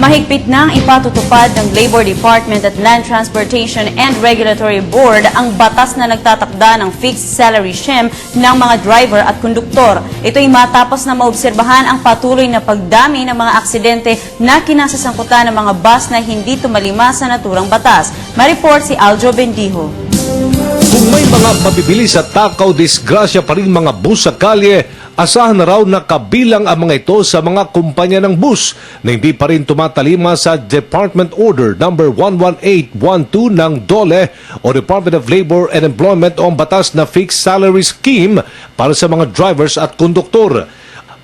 Mahigpit nang ipatutupad ng Labor Department at Land Transportation and Regulatory Board ang batas na nagtatakda ng fixed salary shim ng mga driver at konduktor. Ito'y matapos na maobserbahan ang patuloy na pagdami ng mga aksidente na kinasasangkutan ng mga bus na hindi tumalima sa naturang batas. Mareport si Aljo Bendijo. Kung may mga mabibilis at takaw disgrasya pa rin mga bus sa kalye, asahan na raw na kabilang ang mga ito sa mga kumpanya ng bus na hindi pa rin tumatalima sa Department Order number 11812 ng DOLE o Department of Labor and Employment o batas na fixed salary scheme para sa mga drivers at konduktor.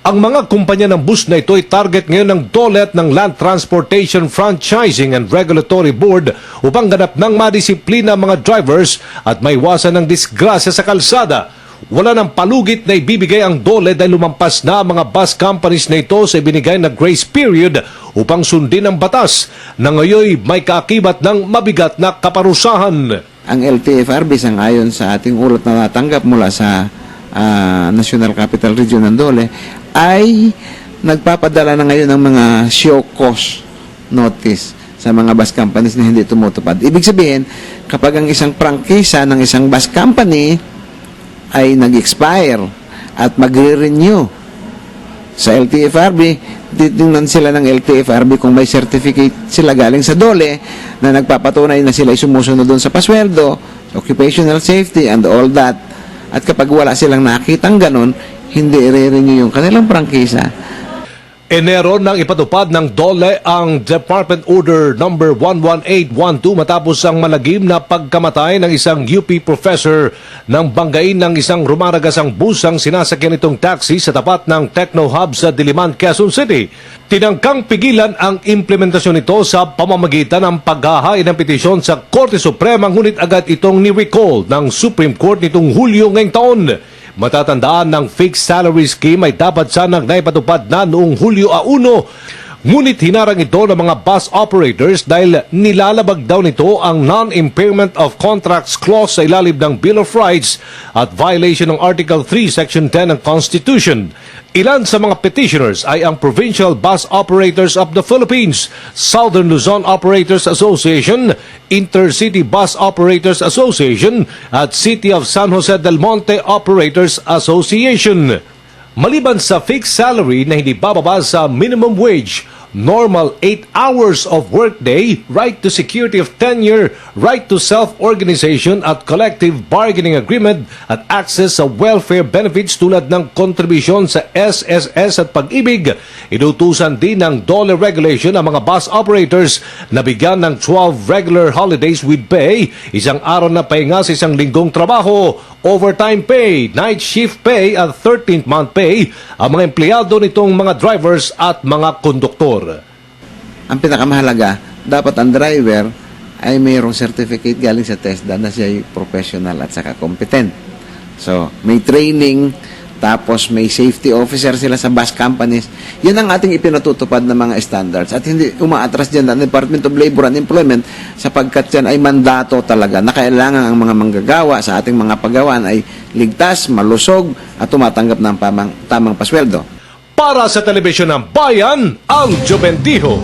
Ang mga kumpanya ng bus na ito ay target ngayon ng DOLE at ng Land Transportation Franchising and Regulatory Board upang ganap ng madisiplina ang mga drivers at maiwasan ng disgrasya sa kalsada. Wala ng palugit na ibibigay ang DOLE dahil lumampas na ang mga bus companies na ito sa ibinigay na grace period upang sundin ang batas na ngayon may kaakibat ng mabigat na kaparusahan. ang LTFRB sangayon sa ating ulat na natanggap mula sa ah, National Capital Region ng Dole ay nagpapadala na ngayon ng mga show cause notice sa mga bus companies na hindi tumutupad. Ibig sabihin, kapag ang isang prangkisa ng isang bus company ay nag-expire at magre-renew sa LTFRB, titingnan sila ng LTFRB kung may certificate sila galing sa DOLE na nagpapatunay na sila ay sumusunod doon sa pasweldo, occupational safety, and all that. At kapag wala silang nakitang ganun, hindi i-renew yung kanilang prangkisa. Enero nang ipatupad ng DOLE ang Department Order number 11812 matapos ang malagim na pagkamatay ng isang UP professor nang banggain ng isang rumaragasang bus ang sinasakyan itong taxi sa tapat ng Techno Hub sa Diliman, Quezon City. Tinangkang pigilan ang implementasyon nito sa pamamagitan ng paghahain ng petisyon sa Korte Suprema ngunit agad itong ni-recall ng Supreme Court nitong Hulyo ngayong taon. Matatandaan ng fixed salary scheme ay dapat sanang naipatupad na noong Hulyo a 1. Ngunit hinarang ito ng mga bus operators dahil nilalabag daw nito ang non-impairment of contracts clause sa ilalim ng Bill of Rights at violation ng Article 3, Section 10 ng Constitution. Ilan sa mga petitioners ay ang Provincial Bus Operators of the Philippines, Southern Luzon Operators Association, Intercity Bus Operators Association at City of San Jose del Monte Operators Association. Maliban sa fixed salary na hindi bababa sa minimum wage, normal 8 hours of workday, right to security of tenure, right to self-organization at collective bargaining agreement at access sa welfare benefits tulad ng kontribusyon sa SSS at pag-ibig. Inutusan din ng DOLE regulation ang mga bus operators na bigyan ng 12 regular holidays with pay, isang araw na pahinga sa isang linggong trabaho, overtime pay, night shift pay at 13th month pay ang mga empleyado nitong mga drivers at mga konduktor. Ang pinakamahalaga, dapat ang driver ay mayroong certificate galing sa TESDA na siya ay professional at saka competent. So, may training, tapos may safety officer sila sa bus companies. Yan ang ating ipinatutupad ng mga standards. At hindi umaatras dyan ang Department of Labor and Employment sapagkat yan ay mandato talaga na kailangan ang mga manggagawa sa ating mga pagawaan ay ligtas, malusog at tumatanggap ng pamang, tamang pasweldo. Para sa telebisyon ng bayan, ang Jubentiho.